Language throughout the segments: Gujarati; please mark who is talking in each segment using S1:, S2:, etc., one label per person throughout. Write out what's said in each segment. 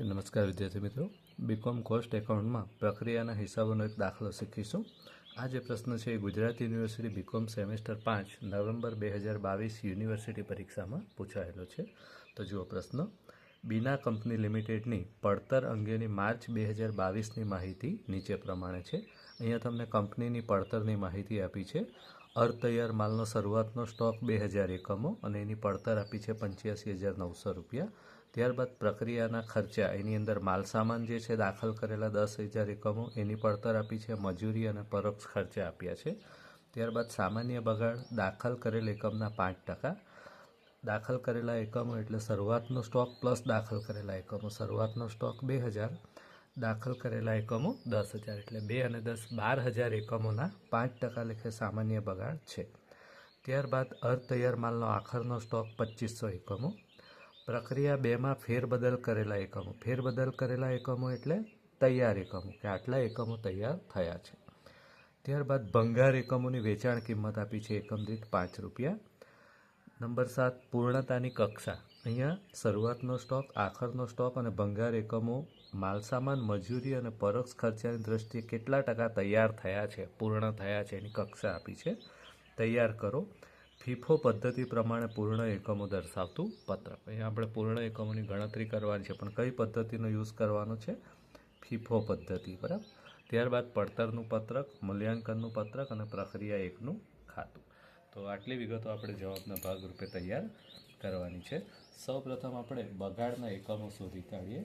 S1: નમસ્કાર વિદ્યાર્થી મિત્રો. બીકોમ કોસ્ટ એકાઉન્ટમાં પ્રક્રિયાના હિસાબોનો એક દાખલો શીખીશું. આ જે પ્રશ્ન છે એ ગુજરાત યુનિવર્સિટી બીકોમ સેમેસ્ટર પાંચ, નવેમ્બર બે હજાર બાવીસ યુનિવર્સિટી પરીક્ષામાં પૂછાયેલો છે. તો જુઓ પ્રશ્ન. બીના કંપની લિમિટેડની પડતર અંગેની માર્ચ બે હજાર બાવીસની માહિતી નીચે પ્રમાણે છે. અહીંયા તમને કંપનીની પડતરની માહિતી આપી છે. અર્ધતૈયાર માલનો શરૂઆતનો સ્ટોક બે હજાર એકમો અને એની પડતર આપી છે પંચ્યાસી હજાર નવસો રૂપિયા. ત્યારબાદ પ્રક્રિયાના ખર્ચા એની અંદર માલસામાન જે છે દાખલ કરેલા દસ હજાર એકમો, એની પડતર આપી છે, મજૂરી અને પરોક્ષ ખર્ચા આપ્યા છે. ત્યારબાદ સામાન્ય બગાડ, દાખલ કરેલ એકમના પાંચ ટકા. દાખલ કરેલા એકમો એટલે શરૂઆતનો સ્ટોક પ્લસ દાખલ કરેલા એકમો, શરૂઆતનો સ્ટોક બે હજાર. દાખલ કરેલા એકમો દસ હજાર, એટલે બે અને દસ બાર હજાર એકમોના પાંચ ટકા લેખે સામાન્ય બગાડ છે. ત્યારબાદ અર્ધ તૈયાર માલનો આખરનો સ્ટોક પચીસો એકમો પ્રક્રિયા બેમાં ફેરબદલ કરેલા એકમો. ફેરબદલ કરેલા એકમો એટલે તૈયાર એકમો, કે આટલા એકમો તૈયાર થયા છે. ત્યારબાદ ભંગાર એકમોની વેચાણ કિંમત આપી છે એકમ દીઠ પાંચ રૂપિયા. નંબર સાત, પૂર્ણતાની કક્ષા. અહીંયા શરૂઆતનો સ્ટોક, આખરનો સ્ટોક અને ભંગાર એકમો માલસામાન મજૂરી અને પરોક્ષ ખર્ચાની દ્રષ્ટિએ કેટલા ટકા તૈયાર થયા છે, પૂર્ણ થયા છે એની કક્ષા આપી છે. તૈયાર કરો. ફીફો પદ્ધતિ પ્રમાણે પૂર્ણ એકમો દર્શાવતું પત્રક અહીંયા આપણે પૂર્ણ એકમોની ગણતરી કરવાની છે, પણ કઈ પદ્ધતિનો યુઝ કરવાનો છે? ફીફો પદ્ધતિ, બરાબર? ત્યારબાદ પડતરનું પત્રક, મૂલ્યાંકનનું પત્રક અને પ્રક્રિયા એકનું ખાતું. તો આટલી વિગતો આપણે જવાબના ભાગરૂપે તૈયાર કરવાની છે. સૌપ્રથમ આપણે બગાડના એકમો શોધી કાઢીએ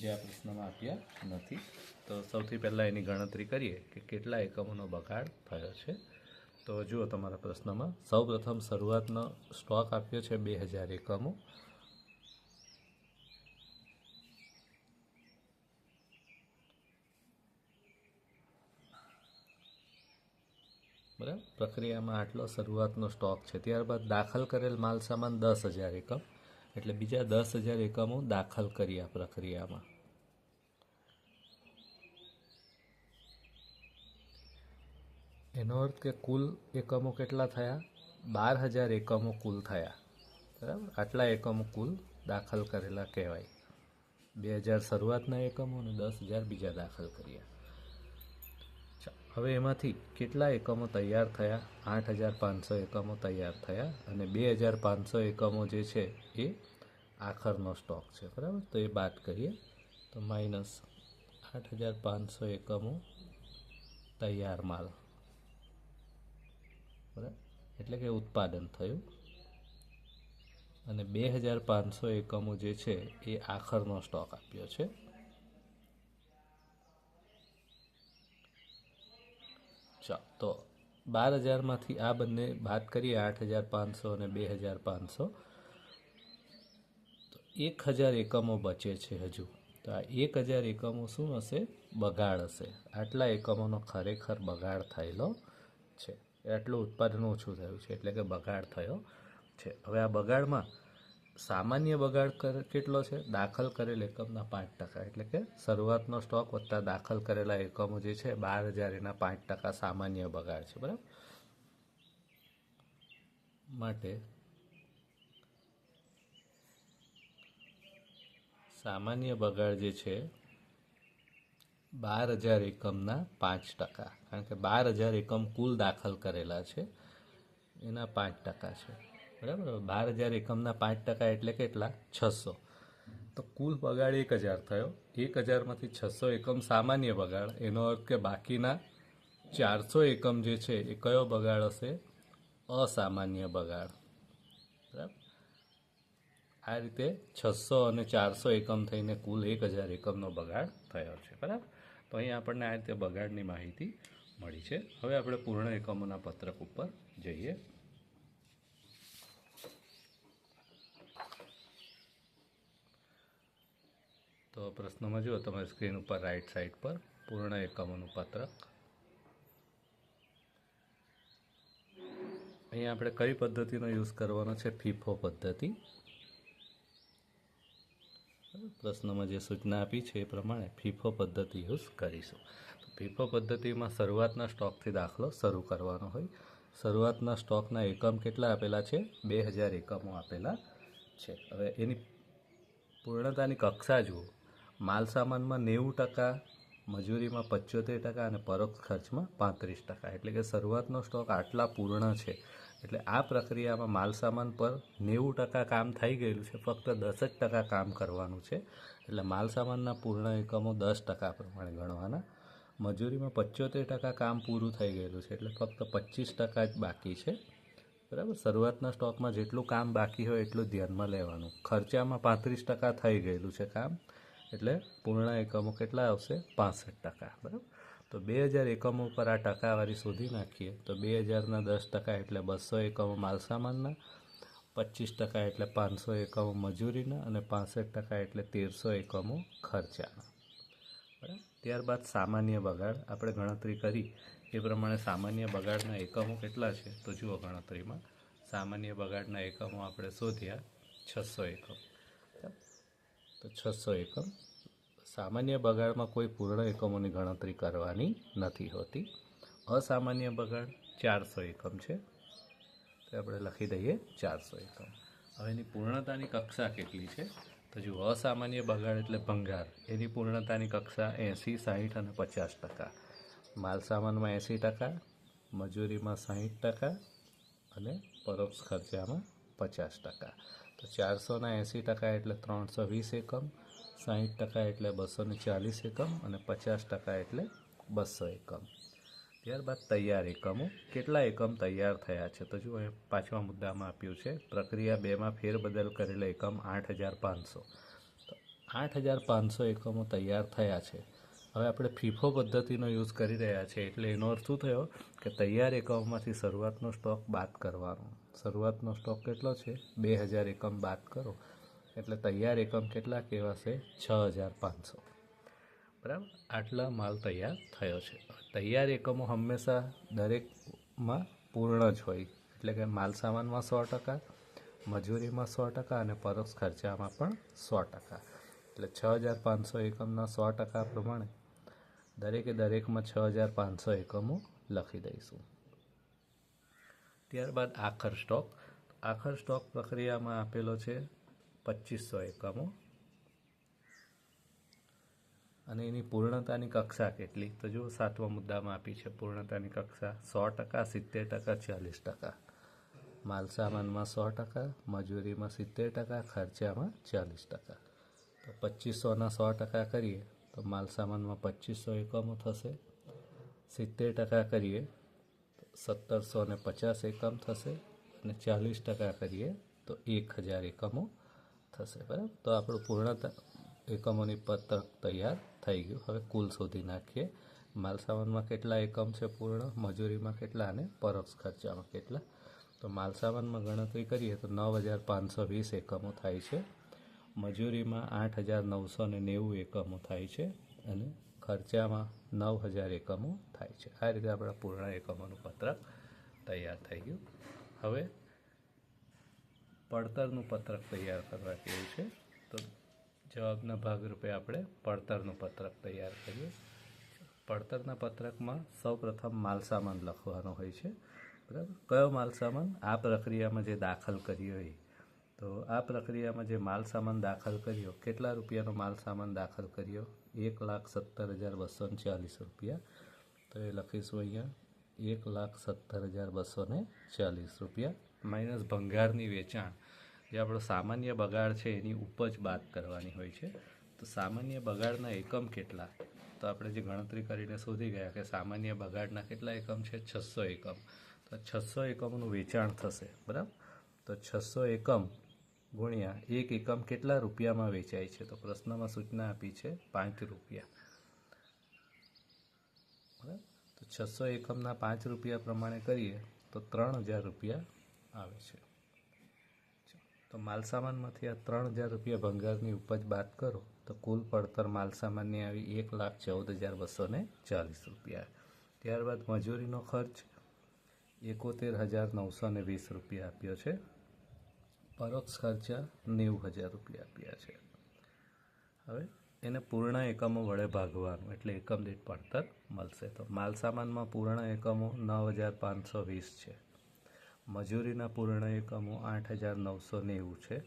S1: જે આ પ્રશ્નમાં આપ્યા નથી. તો સૌથી પહેલાં એની ગણતરી કરીએ કે કેટલા એકમોનો બગાડ થયો છે. તો જુઓ તમારા પ્રશ્નમાં. સૌપ્રથમ શરૂઆતનો સ્ટોક આપ્યો છે બે હજાર એકમો. બરાબર? પ્રક્રિયામાં આટલો શરૂઆતનો સ્ટોક છે. ત્યારબાદ દાખલ કરેલ માલ સામાન દસ હજાર એકમ. એટલે બીજા દસ હજાર એકમો દાખલ કર્યા પ્રક્રિયામાં. એનો અર્થ કે કુલ એકમો કેટલા થયા? બાર હજાર એકમો કુલ થયા. બરાબર? આટલા એકમો કુલ દાખલ કરેલા કહેવાય. બે હજાર શરૂઆતના એકમો અને દસ હજાર બીજા દાખલ કર્યા. હવે એમાંથી કેટલા એકમો તૈયાર થયા? આઠ હજાર પાંચસો એકમો તૈયાર થયા અને બે હજાર પાંચસો એકમો જે છે એ આખરનો સ્ટોક છે. બરાબર? તો એ બાદ કરીએ. તો માઇનસ આઠ હજાર પાંચસો એકમો તૈયાર માલ. બરાબર? એટલે કે ઉત્પાદન થયું. અને બે હજાર પાંચસો એકમો જે છે, એ આખરનો સ્ટોક આપ્યો છે. ચાલો, તો બાર હજારમાંથી આ બંને વાત કરીએ, આઠ હજાર પાંચસો અને બે હજાર પાંચસો. તો એક હજાર એકમો બચે છે હજુ. તો આ એક હજાર એકમો શું હશે? બગાડ હશે. આટલા એકમોનો ખરેખર બગાડ થયેલો છે. આટલું ઉત્પાદન ઓછું થયું છે, એટલે કે બગાડ થયો છે. હવે આ બગાડમાં સામાન્ય બગાડ કર, કેટલો છે? દાખલ કરેલ એકમના પાંચ ટકા. એટલે કે શરૂઆતનો સ્ટોક વત્તા દાખલ કરેલા એકમો જે છે, બાર હજાર એના પાંચ ટકા સામાન્ય બગાડ છે, બરાબર? માટે સામાન્ય બગાડ જે છે, બાર હજાર એકમના પાંચ ટકા. કારણ કે બાર હજાર એકમ કુલ દાખલ કરેલા છે. એના પાંચ ટકા છે. બરાબર? બાર હજાર એકમના પાંચ ટકા એટલે કેટલા? છસો. તો કુલ બગાડ એક હજાર થયો. એક હજારમાંથી છસો એકમ સામાન્ય બગાડ એનો અર્થ કે બાકીના ચારસો એકમ જે છે, એ કયો બગાડ હશે? અસામાન્ય બગાડ બરાબર? આ રીતે છસો અને ચારસો એકમ થઈને કુલ એક હજાર એકમનો બગાડ થયો છે. બરાબર? તો અહીં આપણને આ રીતે બગાડની માહિતી મળી છે. હવે આપણે પૂર્ણ એકમોના પત્રક ઉપર જઈએ. તો પ્રશ્નમાં જુઓ, તમારી સ્ક્રીન ઉપર રાઈટ સાઈડ પર પૂર્ણ એકમોનું પત્રક. અહીંયા આપણે કઈ પદ્ધતિનો યુઝ કરવાનો છે? ફીફો પદ્ધતિ. પ્રશ્નમાં જે સૂચના આપી છે એ પ્રમાણે ફીફો પદ્ધતિ યુઝ કરીશું. તો ફીફો પદ્ધતિમાં શરૂઆતના સ્ટોકથી દાખલો શરૂ કરવાનો હોય. શરૂઆતના સ્ટોકના એકમ કેટલા આપેલા છે? બે હજાર એકમો આપેલા છે. હવે એની પૂર્ણતાની કક્ષા જુઓ. માલ સામાનમાં નેવું ટકા, મજૂરીમાં પંચોતેર ટકા અને પરોક્ષ ખર્ચમાં પાંત્રીસ ટકા. એટલે કે શરૂઆતનો સ્ટોક આટલા પૂર્ણ છે. એટલે આ પ્રક્રિયામાં માલ સામાન પર નેવું ટકા કામ થઈ ગયેલું છે, ફક્ત દસ જ ટકા કામ કરવાનું છે. એટલે માલ સામાનના પૂર્ણ એકમો દસ ટકા પ્રમાણે ગણવાના. મજૂરીમાં પંચોતેર ટકા કામ પૂરું થઈ ગયેલું છે, એટલે ફક્ત પચીસ ટકા જ બાકી છે. બરાબર? શરૂઆતના સ્ટોકમાં જેટલું કામ બાકી હોય એટલું ધ્યાનમાં લેવાનું. ખર્ચામાં પાંત્રીસ ટકા થઈ ગયેલું છે કામ, એટલે પૂર્ણ એકમો કેટલા આવશે? પાસઠ ટકા. બરાબર? તો બે હજાર એકમો પર આ ટકાવારી શોધી નાખીએ. તો બે હજારના દસ ટકા એટલે બસો એકમો માલસામાનના, પચીસ ટકા એટલે પાંચસો એકમો મજૂરીના અને પાસઠ ટકા એટલે તેરસો એકમો ખર્ચાના. બરાબર? ત્યારબાદ સામાન્ય બગાડ. આપણે ગણતરી કરી. એ પ્રમાણે સામાન્ય બગાડના એકમો કેટલા છે? તો જુઓ ગણતરીમાં. સામાન્ય બગાડના એકમો આપણે શોધ્યા છસો એકમ? તો છસો એકમ સામાન્ય બગાડમાં કોઈ પૂર્ણ એકમોની ગણતરી કરવાની નથી હોતી. અસામાન્ય બગાડ ચારસો એકમ છે. તો આપણે લખી દઈએ ચારસો એકમ. હવે એની પૂર્ણતાની કક્ષા કેટલી છે? તો જો અસામાન્ય બગાડ એટલે ભંગાર. એની પૂર્ણતાની કક્ષા એંસી, સાહીઠ અને પચાસ ટકા. માલ સામાનમાં એંસી ટકા, મજૂરીમાં સાહીઠ ટકા અને પરોક્ષ ખર્ચામાં પચાસ ટકા. તો ચારસોના એંસી ટકા એટલે ત્રણસો વીસ એકમ. સાહીઠ ટકા એટલે બસો ને ચાલીસ એકમ અને પચાસ ટકા એટલે બસો એકમ. ત્યારબાદ તૈયાર એકમો. કેટલા એકમ તૈયાર થયા છે? તો જુઓ પાંચમા મુદ્દામાં આપ્યું છે. પ્રક્રિયા બેમાં ફેરબદલ કરેલા એકમ આઠ હજાર પાંચસો. તો આઠ હજાર પાંચસો એકમો તૈયાર થયા છે. હવે આપણે ફીફો પદ્ધતિનો યુઝ કરી રહ્યા છીએ એટલે એનો અર્થ શું થયો? કે તૈયાર એકમોમાંથી શરૂઆતનો સ્ટોક બાદ કરવાનો. શરૂઆતનો સ્ટોક કેટલો છે? બે હજાર એકમ બાદ કરો. એટલે તૈયાર એકમ કેટલા કહેવાશે? છ હજાર પાંચસો. બરાબર? આટલા માલ તૈયાર થયો છે. તૈયાર એકમો હંમેશા દરેકમાં પૂર્ણ જ હોય. એટલે કે માલ સામાનમાં સો ટકા, મજૂરીમાં સો ટકા અને પરોક્ષ ખર્ચામાં પણ સો ટકા. એટલે છ હજાર પાંચસો એકમના સો ટકા પ્રમાણે દરેકે દરેકમાં છ હજાર પાંચસો એકમો લખી દઈશું. ત્યારબાદ આખર સ્ટોક. આખર સ્ટોક પ્રક્રિયામાં આપેલો છે પચીસો એકમો. અને એની પૂર્ણતાની કક્ષા કેટલી? તો જુઓ, સાતમા મુદ્દામાં આપી છે પૂર્ણતાની કક્ષા. સો ટકા, સિત્તેર ટકા, ચાલીસ ટકા. માલસામાનમાં સો ટકા, મજૂરીમાં સિત્તેર ટકા, ખર્ચામાં ચાલીસ ટકા. તો પચીસોના સો ટકા કરીએ, તો માલસામાનમાં પચીસો એકમો થશે. સિત્તેર ટકા કરીએ સત્તરસો ને પચાસ એકમ થશે. અને ચાલીસ ટકા કરીએ, તો એક હજાર એકમો થશે, બરાબર? તો આપણું પૂર્ણતા એકમોની પત્રક તૈયાર થઈ ગયું. હવે કુલ શોધી નાખીએ. માલસામાનમાં કેટલા એકમ છે પૂર્ણ? મજૂરીમાં કેટલા અને પરોક્ષ ખર્ચામાં કેટલા? તો માલસામાનમાં ગણતરી કરીએ તો નવ હજાર પાંચસો વીસ એકમો થાય છે. મજૂરીમાં આઠ હજાર નવસો ને નેવું એકમો થાય છે અને ખર્ચામાં નવ હજાર એકમો થાય છે. આ રીતે આપણા પૂર્ણ એકમોનું પત્રક તૈયાર થઈ ગયું. હવે પડતરનું પત્રક તૈયાર કરવા કેવું છે. તો જવાબના ભાગરૂપે આપણે પડતરનું પત્રક તૈયાર કરીએ. પડતરના પત્રકમાં સૌપ્રથમ માલસામાન લખવાનો હોય છે. બરાબર? કયો માલસામાન? આ પ્રક્રિયામાં જે દાખલ કર્યો હોય તો આ પ્રક્રિયામાં જે માલ સામાન દાખલ કર્યો, કેટલા રૂપિયાનો માલ સામાન દાખલ કર્યો? એક લાખ સત્તર હજાર બસો ને ચાલીસ રૂપિયા. તો એ લખીશું અહીંયા. એક લાખ સત્તર હજાર બસો ચાલીસ રૂપિયા. માઇનસ ભંગારની વેચાણ. જે આપણો સામાન્ય બગાડ છે, એની ઉપજ બાદ કરવાની હોય છે. તો સામાન્ય બગાડના એકમ કેટલા? તો આપણે જે ગણતરી કરીને શોધી ગયા કે સામાન્ય બગાડના કેટલા એકમ છે? છસો એકમ. તો છસો એકમનું વેચાણ થશે, બરાબર? તો છસો એકમ ગુણ્યા એક એકમ કેટલા રૂપિયામાં વેચાય છે? તો પ્રશ્નમાં સૂચના આપી છે, પાંચ રૂપિયા. બરાબર? તો છસો એકમના પાંચ રૂપિયા પ્રમાણે કરીએ, તો ત્રણ હજાર રૂપિયા આવે છે. તો માલસામાનમાંથી આ ત્રણ હજાર રૂપિયા ભંગારની ઉપજ બાદ કરો, તો કુલ પડતર માલસામાનની આવી એક લાખ ચૌદ હજાર બસો ને ચાલીસ રૂપિયા. ત્યારબાદ મજૂરીનો ખર્ચ એકોતેર હજાર નવસો ને વીસ રૂપિયા આપ્યો છે. પરોક્ષ ખર્ચા નેવું હજાર રૂપિયા આપ્યા છે. હવે એને પૂર્ણ એકમો વડે ભાગવાનું, એટલે એકમ દીઠ પડતર મળશે. તો માલસામાનમાં પૂર્ણ એકમો નવ હજાર પાંચસો વીસ છે. મજૂરીના પૂર્ણ એકમો આઠ હજાર નવસો નેવું છે.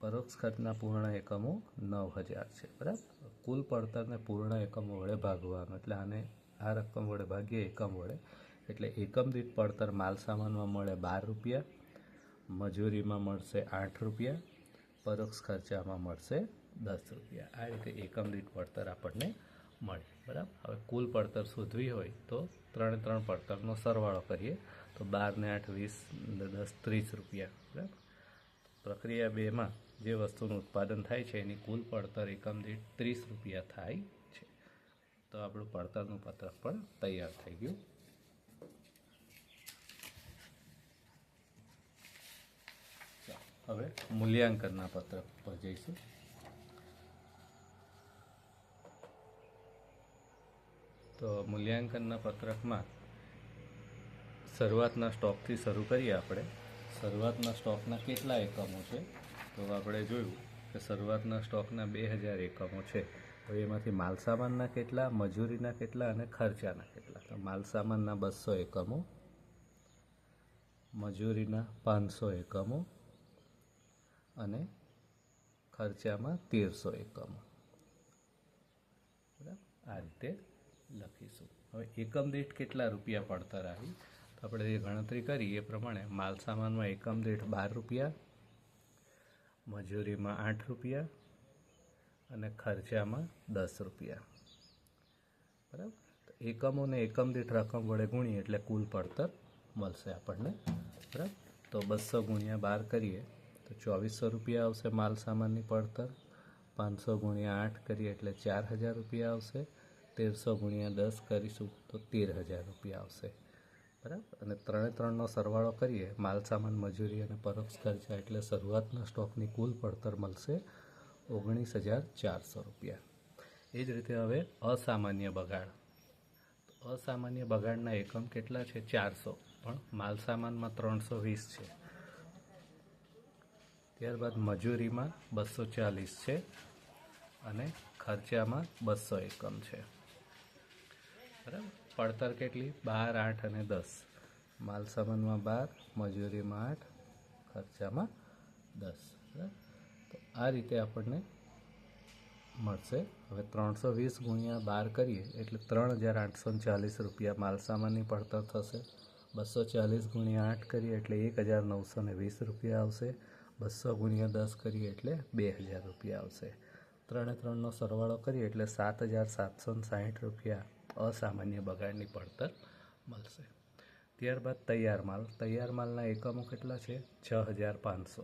S1: પરોક્ષ ખર્ચના પૂર્ણ એકમો નવ હજાર છે. બરાબર? કુલ પડતરને પૂર્ણ એકમો વડે ભાગવાનું. એટલે આને આ રકમ વડે ભાગીએ, એકમ વડે. એટલે એકમ દીઠ પડતર માલ સામાનમાં મળે બાર રૂપિયા, મજૂરીમાં મળશે આઠ રૂપિયા, પરોક્ષ ખર્ચામાં મળશે દસ રૂપિયા. આ રીતે એકમ દીઠ પડતર આપણને મળે, બરાબર? હવે કુલ પડતર શોધવી હોય તો ત્રણે ત્રણ પડતરનો સરવાળો કરીએ. તો બારને આઠ, વીસ દસ, ત્રીસ રૂપિયા, બરાબર? પ્રક્રિયા બેમાં જે વસ્તુનું ઉત્પાદન થાય છે, એની કુલ પડતર એકમ દીઠ ત્રીસ રૂપિયા થાય છે. તો આપણું પડતરનું પત્રક પણ તૈયાર થઈ ગયું. હવે મૂલ્યાંકનના પત્રક પર જઈશું. તો મૂલ્યાંકનના પત્રકમાં શરૂઆતના સ્ટોકથી શરૂ કરીએ આપણે. શરૂઆતના સ્ટોકના કેટલા એકમો છે? તો આપણે જોયું કે શરૂઆતના સ્ટોકના બે હજાર એકમો છે. તો એમાંથી માલસામાનના કેટલા, મજૂરીના કેટલા અને ખર્ચાના કેટલા? તો માલસામાનના બસો એકમો, મજૂરીના પાંચસો એકમો અને ખર્ચામાં તેરસો એકમો. બરાબર? આ રીતે લખીશું. હવે એકમ દીઠ કેટલા રૂપિયા પડતર આવી? તો આપણે જે ગણતરી કરી એ પ્રમાણે માલસામાનમાં એકમ દીઠ બાર રૂપિયા, મજૂરીમાં આઠ રૂપિયા અને ખર્ચામાં દસ રૂપિયા. બરાબર? એકમોને એકમ દીઠ રકમ વડે ગુણીએ એટલે કુલ પડતર મળશે આપણને. બરાબર? તો બસો ગુણ્યા બાર કરીએ તો ચોવીસો રૂપિયા આવશે માલ સામાનની પડતર. પાંચસો ગુણ્યા આઠ કરીએ એટલે ચાર હજાર રૂપિયા આવશે. તેરસો ગુણ્યા દસ કરીશું તો તેર હજાર રૂપિયા આવશે. બરાબર? અને ત્રણે ત્રણનો સરવાળો કરીએ, માલ સામાન, મજૂરી અને પરોક્ષ ખર્ચા, એટલે શરૂઆતના સ્ટોકની કુલ પડતર મળશે ઓગણીસ હજાર ચારસો રૂપિયા. એ જ રીતે હવે અસામાન્ય બગાડ. અસામાન્ય બગાડના એકમ કેટલા છે? ચારસો. પણ માલ સામાનમાં ત્રણસો વીસ છે. ત્યારબાદ મજૂરીમાં બસો ચાલીસ છે અને ખર્ચામાં બસો એકમ છે. બરાબર? પડતર કેટલી? બાર, આઠ અને દસ. માલ સામાનમાં બાર, મજૂરીમાં આઠ, ખર્ચામાં દસ. બરાબર? તો આ રીતે આપણને મળશે. હવે ત્રણસો વીસ ગુણ્યા બાર કરીએ, એટલે ત્રણ હજાર આઠસો ચાલીસ રૂપિયા માલસામાનની પડતર થશે. બસો ચાલીસ ગુણ્યા આઠ કરીએ, એટલે એક હજાર નવસો ને વીસ રૂપિયા આવશે. બસો ગુણ્યા દસ કરીએ, એટલે બે હજાર રૂપિયા આવશે. ત્રણે ત્રણનો સરવાળો કરીએ, એટલે સાત હજાર સાતસો ને સાહીઠ રૂપિયા અસામાન્ય બગાડની પડતર મળશે. ત્યારબાદ તૈયાર માલ. તૈયાર માલના એકમો કેટલા છે? છ હજાર પાંચસો.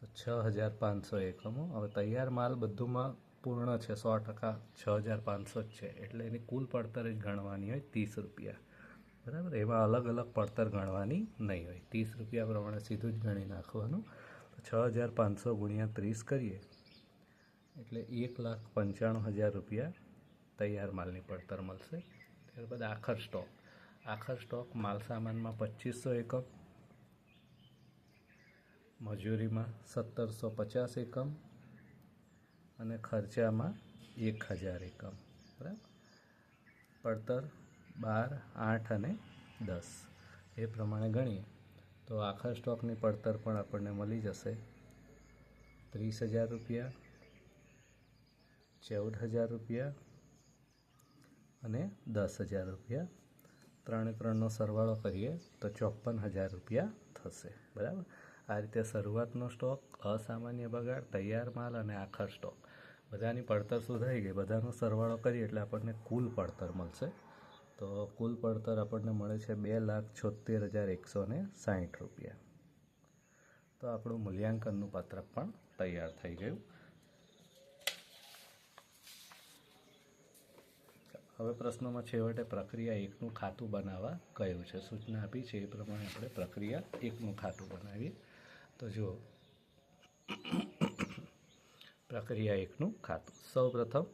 S1: તો છ હજાર પાંચસો એકમો. હવે તૈયાર માલ બધુંમાં પૂર્ણ છે, સો ટકા છ હજાર પાંચસો જ છે. એટલે એની કુલ પડતર જ ગણવાની હોય ત્રીસ રૂપિયા. બરાબર? એમાં અલગ અલગ પડતર ગણવાની નહીં હોય. ત્રીસ રૂપિયા પ્રમાણે સીધું જ ગણી નાખવાનું. છ હજાર પાંચસો ગુણ્યા ત્રીસ કરીએ. એટલે એક લાખ પંચાણું હજાર રૂપિયા તૈયાર માલની પડતર મળશે. ત્યારબાદ આખર સ્ટોક. આખર સ્ટોક માલ સામાનમાં પચીસો એકમ, મજૂરીમાં સત્તરસો પચાસ એકમ અને ખર્ચામાં એક હજાર એકમ. બરાબર? પડતર બાર, આઠ અને દસ. એ પ્રમાણે ગણીએ. તો આખા સ્ટોકની પડતર પણ આપણને મળી જશે. ત્રીસ હજાર રૂપિયા, ચૌદ હજાર રૂપિયા અને દસ હજાર રૂપિયા. ત્રણે ત્રણનો સરવાળો કરીએ તો ચોપન હજાર રૂપિયા થશે. બરાબર? આ રીતે શરૂઆતનો સ્ટોક, અસામાન્ય બગાડ, તૈયાર માલ અને આખર સ્ટોક. બધાની પડતર સુધાઈ ગઈ. બધાનો સરવાળો કરીએ એટલે આપણને કુલ પડતર મળશે. તો કુલ પડતર આપણને મળે છે બે લાખ છોતેર હજાર એકસો ને સાહીઠ રૂપિયા. તો આપણું મૂલ્યાંકનનું પત્રક પણ તૈયાર થઈ ગયું. હવે પ્રશ્નોમાં છેવટે પ્રક્રિયા એકનું ખાતું બનાવવા કહ્યું છે? સૂચના આપી છે એ પ્રમાણે આપણે પ્રક્રિયા એકનું ખાતું બનાવીએ. તો જુઓ. પ્રક્રિયા એકનું ખાતું. સૌ પ્રથમ,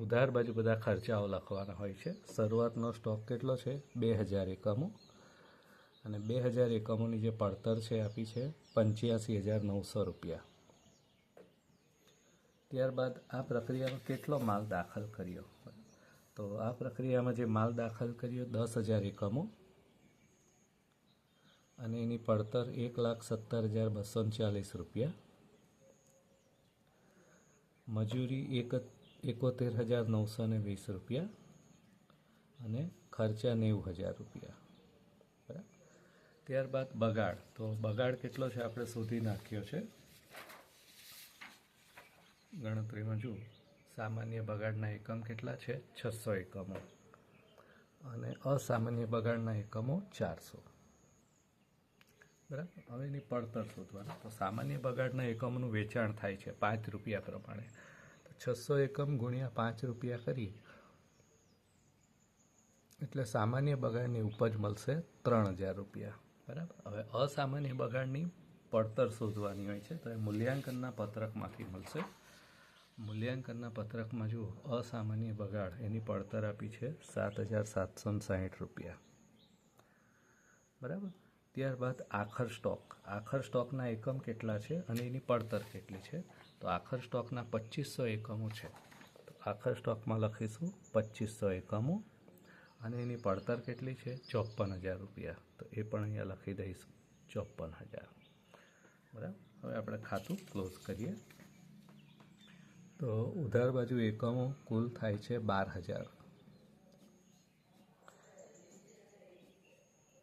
S1: ઉધાર બાજુ બધા ખર્ચાઓ લખવાના હોય છે. શરૂઆતનો સ્ટોક કેટલો છે? બે હજાર એકમો. અને બે હજાર એકમોની જે પડતર છે આપી છે, પંચ્યાસી હજાર નવસો રૂપિયા. ત્યારબાદ આ પ્રક્રિયામાં કેટલો માલ દાખલ કર્યો? તો આ પ્રક્રિયામાં જે માલ દાખલ કર્યો, દસ હજાર એકમો. અને એની પડતર એક લાખ સત્તર હજાર બસો ચાલીસ રૂપિયા. મજૂરી એક એકોતેર હજાર નવસો ને વીસ રૂપિયા અને ખર્ચા નેવું હજાર રૂપિયા. બરાબર? ત્યારબાદ બગાડ. તો બગાડ કેટલો છે આપણે શોધી નાખ્યો છે? ગણતરીમાં જુઓ. સામાન્ય બગાડના એકમ કેટલા છે? છસો એકમો. અને અસામાન્ય બગાડના એકમો ચારસો. બરાબર? હવે એની પડતર શોધવાનું. તો સામાન્ય બગાડના એકમનું વેચાણ થાય છે પાંચ રૂપિયા પ્રમાણે. તો છસો એકમ ગુણ્યા પાંચ રૂપિયા કરીએ. એટલે સામાન્ય બગાડની ઉપજ મળશે ત્રણ હજાર રૂપિયા. બરાબર? હવે અસામાન્ય બગાડની પડતર શોધવાની હોય છે. તો એ મૂલ્યાંકનના પત્રકમાંથી મળશે. મૂલ્યાંકનના પત્રકમાં જુઓ, અસામાન્ય બગાડ એની પડતર આપી છે સાત હજાર સાતસો સાહીઠ રૂપિયા. બરાબર? ત્યારબાદ આખર સ્ટોક. આખર સ્ટોકના એકમ કેટલા છે અને એની પડતર કેટલી છે? તો આખર સ્ટોકના પચીસો એકમો છે. તો આખર સ્ટોકમાં લખીશું પચીસો એકમો અને એની પડતર કેટલી છે? ચોપન હજાર રૂપિયા. તો એ પણ અહીંયા લખી દઈશું ચોપન હજાર. બરાબર? હવે આપણે ખાતું ક્લોઝ કરીએ. તો ઉધાર બાજુ એકમો કુલ થાય છે બાર હજાર.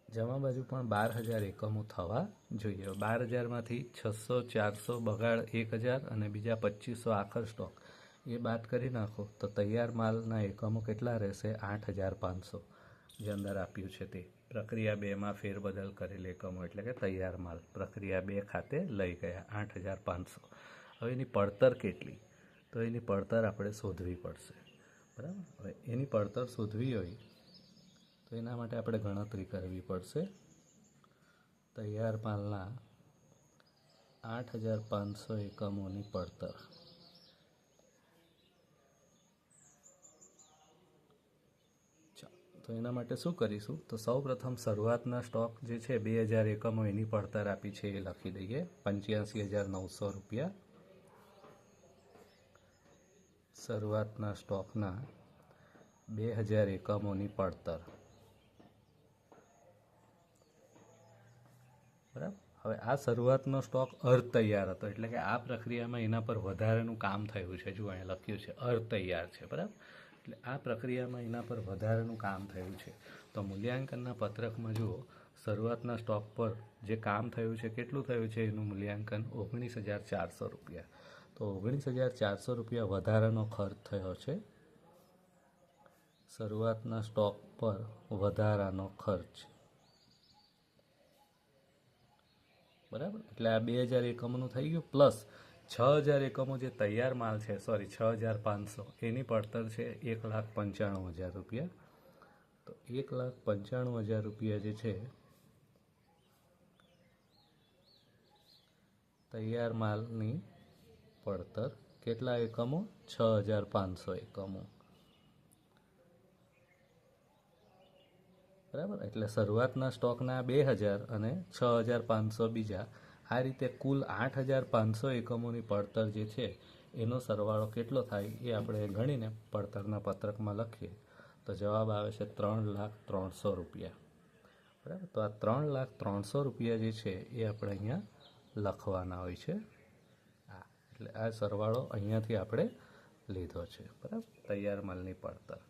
S1: જમા બાજુ પણ બાર હજાર એકમો થવા જોઈએ. બાર હજારમાંથી છસો, ચારસો, બગાડ એક હજાર અને બીજા પચીસો આખર સ્ટોક. એ બાદ કરી નાખો તો તૈયાર માલના એકમો કેટલા રહેશે? આઠ હજાર પાંચસો. જે અંદર આપ્યું છે તે. પ્રક્રિયા બેમાં ફેરબદલ કરેલ એકમો એટલે કે તૈયાર માલ પ્રક્રિયા બે ખાતે લઈ ગયા. આઠ હજાર પાંચસો. હવે એની પડતર કેટલી? તો એની પડતર આપણે શોધવી પડશે. બરાબર? હવે એની પડતર શોધવી હોય તો એના માટે આપણે ગણતરી કરવી પડશે. તૈયાર માલના આઠ હજાર પાંચસો એકમોની પડતર. તો એના માટે શું કરીશું? તો સૌ પ્રથમ શરૂઆતના સ્ટોક જે છે, બે હજાર એકમો એની પડતર આપી છે એ લખી દઈએ. પંચ્યાસી હજાર નવસો રૂપિયા. શરૂઆતના સ્ટોકના બે હજાર એકમોની પડતર. બરાબર? હવે આ શરૂઆતનો સ્ટોક અર્ધ તૈયાર હતો. એટલે કે આ પ્રક્રિયામાં એના પર વધારાનું કામ થયું છે. જો અહીંયા લખ્યું છે અર્ધ તૈયાર છે. બરાબર? એટલે આ પ્રક્રિયામાં એના પર વધારાનું કામ થયું છે. તો મૂલ્યાંકનના પત્રકમાં જુઓ, શરૂઆતના સ્ટોક પર જે કામ થયું છે, કેટલું થયું છે? એનું મૂલ્યાંકન ઓગણીસ હજાર ચારસો રૂપિયા. તો ઓગણીસ હજાર ચારસો રૂપિયા વધારાનો ખર્ચ થયો છે. શરૂઆતના સ્ટોક પર વધારાનો ખર્ચ. બરાબર? એટલે આ બે હજાર એકમોનું થઈ ગયું, પ્લસ છ હજાર એકમો જે તૈયાર માલ છે, સોરી, છ હજાર પાંચસો, એની પડતર છે એક લાખ પંચાણું હજાર રૂપિયા. તો એક લાખ પંચાણું હજાર રૂપિયા જે છે, તૈયાર માલની પડતર કેટલા એકમો? છ હજાર પાંચસો એકમો. બરાબર? એટલે શરૂઆતના સ્ટોકના બે હજાર અને છ હજાર પાંચસો બીજા. આ રીતે કુલ આઠ હજાર પાંચસો એકમોની પડતર જે છે, એનો સરવાળો કેટલો થાય એ આપણે ગણીને પડતરના પત્રકમાં લખીએ. તો જવાબ આવે છે ત્રણ લાખ ત્રણસો રૂપિયા. બરાબર? તો આ ત્રણ લાખ ત્રણસો રૂપિયા જે છે, એ આપણે અહીંયા લખવાના હોય છે. એટલે આ સરવાળો અહીંયાથી આપણે લીધો છે. બરાબર? તૈયાર માલની પડતર.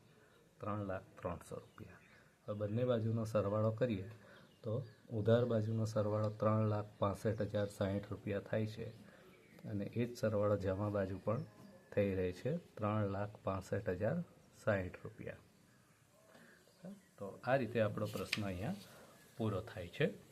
S1: ત્રણ લાખ ત્રણસો રૂપિયા. હવે બંને બાજુનો સરવાળો કરીએ તો ઉધાર બાજુનો સરવાળો ત્રણ લાખ પાસઠ હજાર સાહીઠ રૂપિયા થાય છે અને એ જ સરવાળો જમા બાજુ પણ થઈ રહી છે ત્રણ લાખ પાસઠ હજાર સાહીઠ રૂપિયા. તો આ રીતે આપણો પ્રશ્ન અહીંયા પૂરો થાય છે.